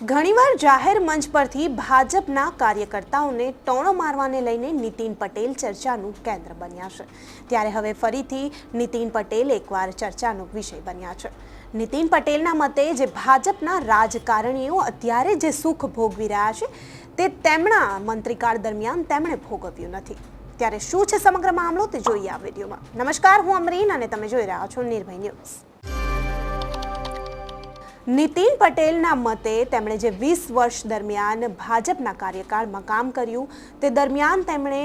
ઘણીવાર જાહેર મંચ પરથી ભાજપના કાર્યકર્તાઓને ટોણો મારવાને લઈને નીતિન પટેલ ચર્ચાનું કેન્દ્ર બન્યા છે. ત્યારે હવે ફરીથી નીતિન પટેલ એકવાર ચર્ચાનો વિષય બન્યા છે. નીતિન પટેલના મતે જે ભાજપના રાજકારણીઓ અત્યારે જે સુખ ભોગવી રહ્યા છે, તે તેમના મંત્રીકાળ દરમિયાન તેમણે ભોગવ્યું નથી. ત્યારે શું છે સમગ્ર મામલો તે જોઈએ આ વિડીયોમાં. નમસ્કાર, હું અમરીન અને તમે જોઈ રહ્યા છો નિર્ભય ન્યૂઝ. નીતિન પટેલના મતે તેમણે જે વીસ વર્ષ દરમિયાન ભાજપના કાર્યકાળમાં કામ કર્યું, તે દરમિયાન તેમણે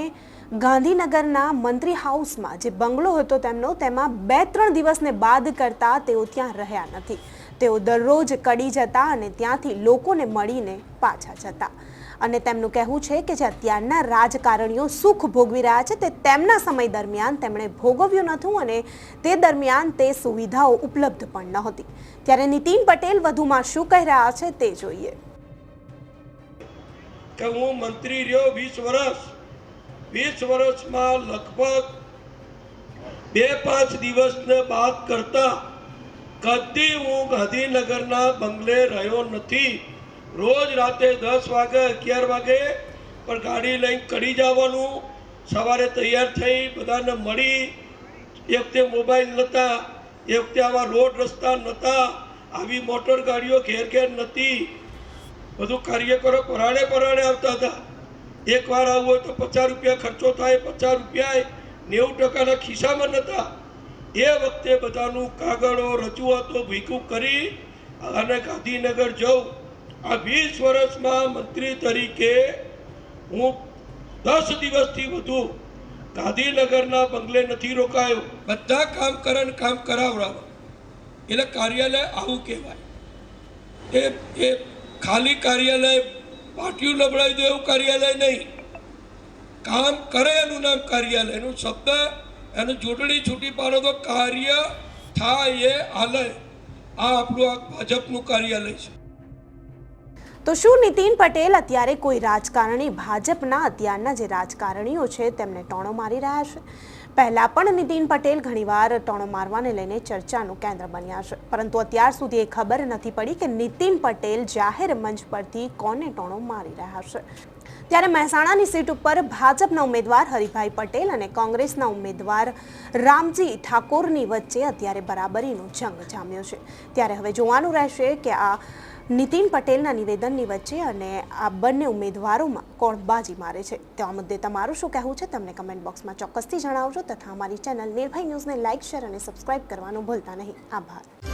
ગાંધીનગરના મંત્રી હાઉસમાં જે બંગલો હતો તેમનો, તેમાં બે ત્રણ દિવસને બાદ કરતા તેઓ ત્યાં રહ્યા નથી. તેઓ દરરોજ કડી જતા અને ત્યાંથી લોકોને મળીને પાછા જતા. અને તેમનું કહેવું છે કે જે અત્યારના રાજકારણીઓ સુખ ભોગવી રહ્યા છે તે તેમના સમય દરમિયાન તેમણે ભોગવ્યું નહોતું અને તે દરમિયાન તે સુવિધાઓ ઉપલબ્ધ પણ નહોતી. ત્યારે નીતિન પટેલ વધુમાં શું કહી રહ્યા છે તે જોઈએ. કે હું મંત્રી રહ્યો વીસ વર્ષ. વીસ વર્ષમાં લગભગ બે પાંચ દિવસને બાદ કરતા કદી હું ગાંધીનગરના બંગલે રહ્યો નથી. રોજ રાતે દસ વાગે, અગિયાર વાગે પણ ગાડી લઈને કડી જવાનું. સવારે તૈયાર થઈ, બધાને મળી. એ વખતે મોબાઈલ નહોતા એ વખતે આવા રોડ રસ્તા નહોતા આવી મોટર ગાડીઓ ઘેર ઘેર નહોતી બધું કાર્યકરો પરાણે પરાણે આવતા હતા. એકવાર આવવું હોય તો પચાસ રૂપિયા ખર્ચો થાય, પચાસ રૂપિયા નેવું ટકાના ખિસ્સામાં નહોતા એ વખતે બધાનું કાગળો, રજૂઆતો ભીખું કરી અને ગાંધીનગર જઉં. આ વીસ વર્ષમાં મંત્રી તરીકે હું દસ દિવસથી વધુ ગાંધીનગરના બંગલે નથી રોકાયો. બધા કામ કરે કામ કરાવડાવો. એટલે કાર્યાલય આવું કહેવાય. એ એ ખાલી કાર્યાલય પાટિયું નબળાવી દે એવું કાર્યાલય નહીં. કામ કરે એનું નામ કાર્યાલયનું શબ્દ એનું ચૂંટણી છૂટી પાડો તો કાર્ય થાય એ હાલે. આ આપણું આ ભાજપનું કાર્યાલય છે. તો શું નીતિન પટેલ અત્યારે કોઈ રાજકારણી, ભાજપના અત્યારના જે રાજકારણીઓ છે તેમને ટોણો મારી રહ્યા છે? પહેલાં પણ નીતિન પટેલ ઘણીવાર ટોણો મારવાને લઈને ચર્ચાનું કેન્દ્ર બન્યા છે. પરંતુ અત્યાર સુધી એ ખબર નથી પડી કે નીતિન પટેલ જાહેર મંચ પરથી કોને ટોણો મારી રહ્યા છે. ત્યારે મહેસાણાની સીટ ઉપર ભાજપના ઉમેદવાર હરિભાઈ પટેલ અને કોંગ્રેસના ઉમેદવાર રામજી ઠાકોરની વચ્ચે અત્યારે બરાબરીનો જંગ જામ્યો છે. ત્યારે હવે જોવાનું રહેશે કે આ નીતિન પટેલના નિવેદનની વચ્ચે અને આ બંને ઉમેદવારોમાં કોણ બાજી મારે છે. તે મુદ્દે તમારું શું કહેવું છે તમને કમેન્ટ બોક્સમાં ચોક્કસથી જણાવજો તથા અમારી ચેનલ નિર્ભય ન્યૂઝને લાઇક, શેર અને સબસ્ક્રાઇબ કરવાનું ભૂલતા નહીં. આભાર.